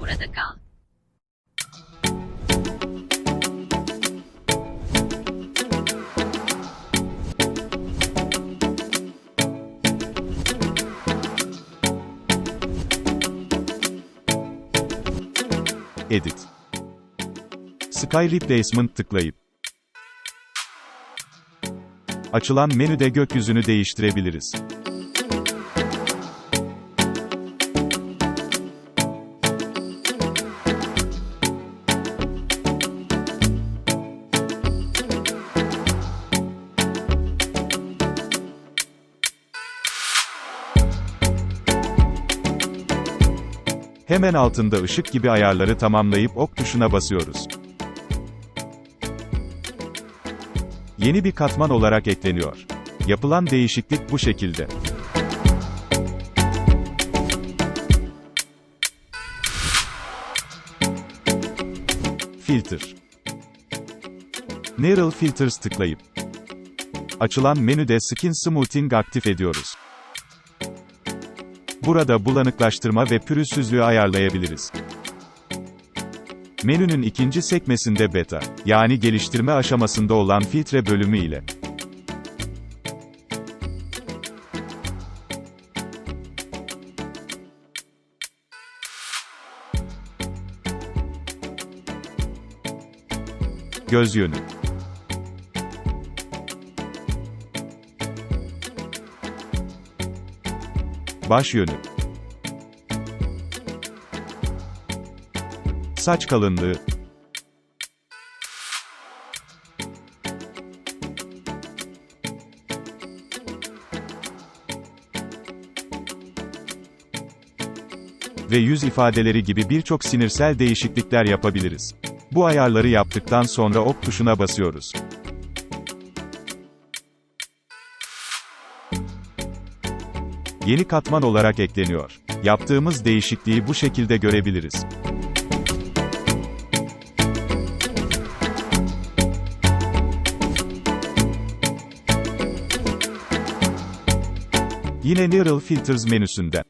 Burada kal. Edit. Sky Replacement tıklayıp açılan menüde gökyüzünü değiştirebiliriz. Hemen altında ışık gibi ayarları tamamlayıp ok tuşuna basıyoruz. Yeni bir katman olarak ekleniyor. Yapılan değişiklik bu şekilde. Filter. Neural Filters tıklayıp açılan menüde Skin Smoothing aktif ediyoruz. Burada bulanıklaştırma ve pürüzsüzlüğü ayarlayabiliriz. Menünün ikinci sekmesinde beta, yani geliştirme aşamasında olan filtre bölümü ile göz yönü baş yönü saç kalınlığı ve yüz ifadeleri gibi birçok sinirsel değişiklikler yapabiliriz. Bu ayarları yaptıktan sonra ok tuşuna basıyoruz. Yeni katman olarak ekleniyor. Yaptığımız değişikliği bu şekilde görebiliriz. Yine Neural Filters menüsünden.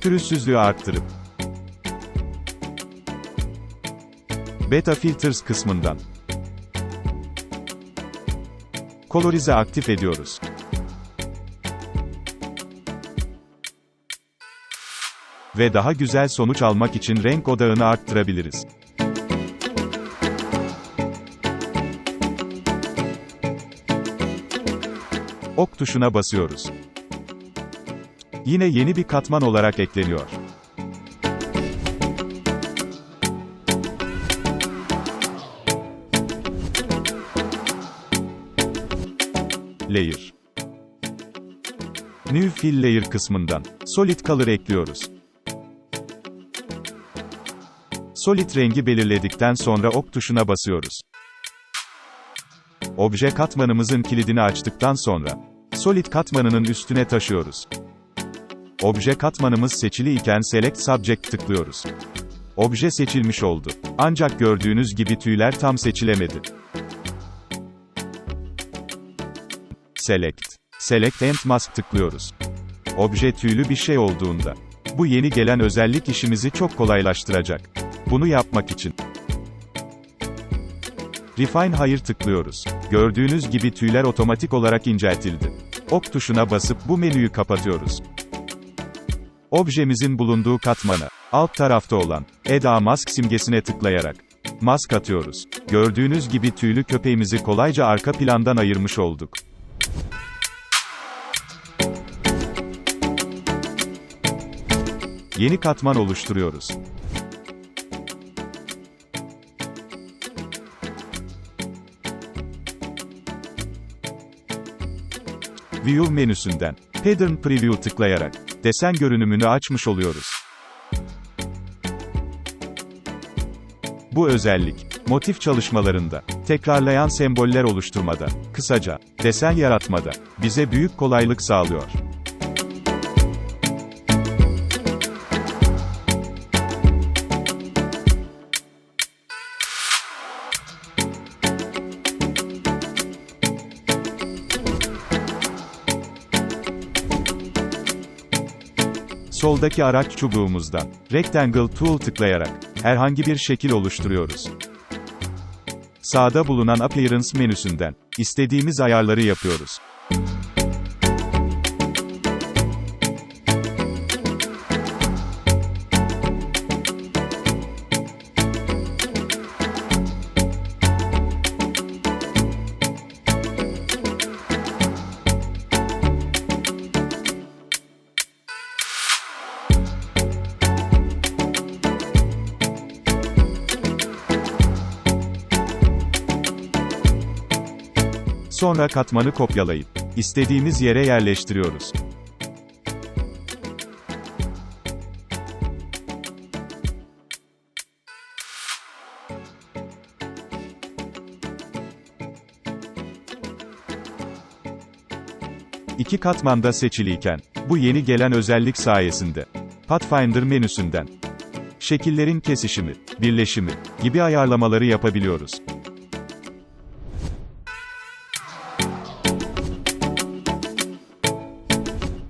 Pürüzsüzlüğü arttırıp Beta Filters kısmından Kolorize aktif ediyoruz. Ve daha güzel sonuç almak için renk odağını arttırabiliriz. Ok tuşuna basıyoruz. Yine yeni bir katman olarak ekleniyor. Layer. New Fill Layer kısmından Solid Color ekliyoruz. Solid rengi belirledikten sonra ok tuşuna basıyoruz. Obje katmanımızın kilidini açtıktan sonra Solid katmanının üstüne taşıyoruz. Obje katmanımız seçili iken Select Subject tıklıyoruz. Obje seçilmiş oldu. Ancak gördüğünüz gibi tüyler tam seçilemedi. Select. Select and Mask tıklıyoruz. Obje tüylü bir şey olduğunda. Bu yeni gelen özellik işimizi çok kolaylaştıracak. Bunu yapmak için Refine Hayır tıklıyoruz. Gördüğünüz gibi tüyler otomatik olarak inceltildi. Ok tuşuna basıp bu menüyü kapatıyoruz. Objemizin bulunduğu katmana, alt tarafta olan Add a Mask simgesine tıklayarak mask atıyoruz. Gördüğünüz gibi tüylü köpeğimizi kolayca arka plandan ayırmış olduk. Yeni katman oluşturuyoruz. View menüsünden Pattern Preview tıklayarak desen görünümünü açmış oluyoruz. Bu özellik, motif çalışmalarında, tekrarlayan semboller oluşturmada, kısaca, desen yaratmada, bize büyük kolaylık sağlıyor. soldaki araç çubuğumuzdan Rectangle Tool tıklayarak herhangi bir şekil oluşturuyoruz. Sağda bulunan Appearance menüsünden istediğimiz ayarları yapıyoruz. Sonra katmanı kopyalayıp istediğimiz yere yerleştiriyoruz. İki katmanda seçiliyken, bu yeni gelen özellik sayesinde, Pathfinder menüsünden, şekillerin kesişimi, birleşimi gibi ayarlamaları yapabiliyoruz.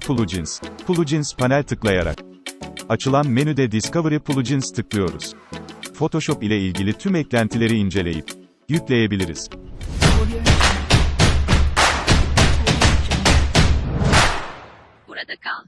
Plugins. Plugins panel tıklayarak. Açılan menüde Discovery Plugins tıklıyoruz. Photoshop ile ilgili tüm eklentileri inceleyip yükleyebiliriz. Burada kal.